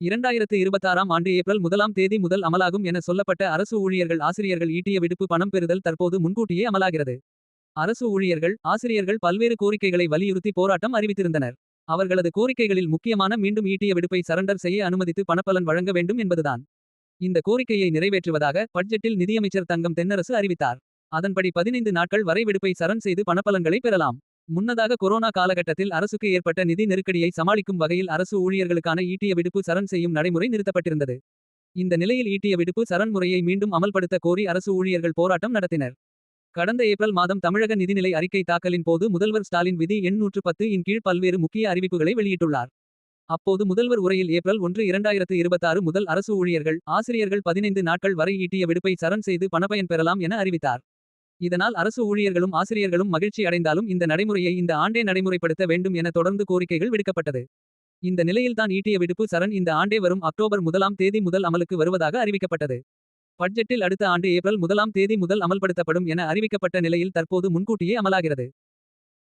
இரண்டாயிரத்து இருபத்தாறாம் ஆண்டு ஏப்ரல் முதலாம் தேதி முதல் அமலாகும் என சொல்லப்பட்ட அரசு ஊழியர்கள் ஆசிரியர்கள் ஈட்டிய விடுப்பு பணம் பெறுதல் தற்போது முன்கூட்டியே அமலாகிறது. அரசு ஊழியர்கள் ஆசிரியர்கள் பல்வேறு கோரிக்கைகளை வலியுறுத்தி போராட்டம் அறிவித்திருந்தனர். அவர்களது கோரிக்கைகளில் முக்கியமான மீண்டும் ஈட்டிய விடுப்பை சரண்டர் செய்ய அனுமதித்து பணப்பலன் வழங்க வேண்டும் என்பதுதான். இந்த கோரிக்கையை நிறைவேற்றுவதாக பட்ஜெட்டில் நிதியமைச்சர் தங்கம் தென்னரசு அறிவித்தார். அதன்படி பதினைந்து நாட்கள் வரை விடுப்பை சரண் செய்து பணப்பலன்களை பெறலாம். முன்னதாக கொரோனா காலகட்டத்தில் அரசுக்கு ஏற்பட்ட நிதி நெருக்கடியை சமாளிக்கும் வகையில் அரசு ஊழியர்களுக்கான ஈட்டிய விடுப்பு சரண் செய்யும் நடைமுறை நிறுத்தப்பட்டிருந்தது. இந்த நிலையில் ஈட்டிய விடுப்பு சரண் முறையை மீண்டும் அமல்படுத்த கோரி அரசு ஊழியர்கள் போராட்டம் நடத்தினர். கடந்த ஏப்ரல் மாதம் தமிழக நிதிநிலை அறிக்கை தாக்கலின் போது முதல்வர் ஸ்டாலின் விதி எண் நூற்று பத்து இன் கீழ் பல்வேறு முக்கிய அறிவிப்புகளை வெளியிட்டுள்ளார். அப்போது முதல்வர் உரையில் ஏப்ரல் ஒன்று இரண்டாயிரத்து இருபத்தாறு முதல் அரசு ஊழியர்கள் ஆசிரியர்கள் பதினைந்து நாட்கள் வரை ஈட்டிய விடுப்பை சரண் செய்து பணப்பயன் பெறலாம் என அறிவித்தார். இதனால் அரசு ஊழியர்களும் ஆசிரியர்களும் மகிழ்ச்சி அடைந்தாலும் இந்த நடைமுறையை இந்த ஆண்டே நடைமுறைப்படுத்த வேண்டும் என தொடர்ந்து கோரிக்கைகள் விடுக்கப்பட்டது. இந்த நிலையில்தான் ஈட்டிய விடுப்பு சரண் இந்த ஆண்டே வரும் அக்டோபர் முதலாம் தேதி முதல் அமலுக்கு வருவதாக அறிவிக்கப்பட்டது. பட்ஜெட்டில் அடுத்த ஆண்டு ஏப்ரல் முதலாம் தேதி முதல் அமல்படுத்தப்படும் என அறிவிக்கப்பட்ட நிலையில் தற்போது முன்கூட்டியே அமலாகிறது.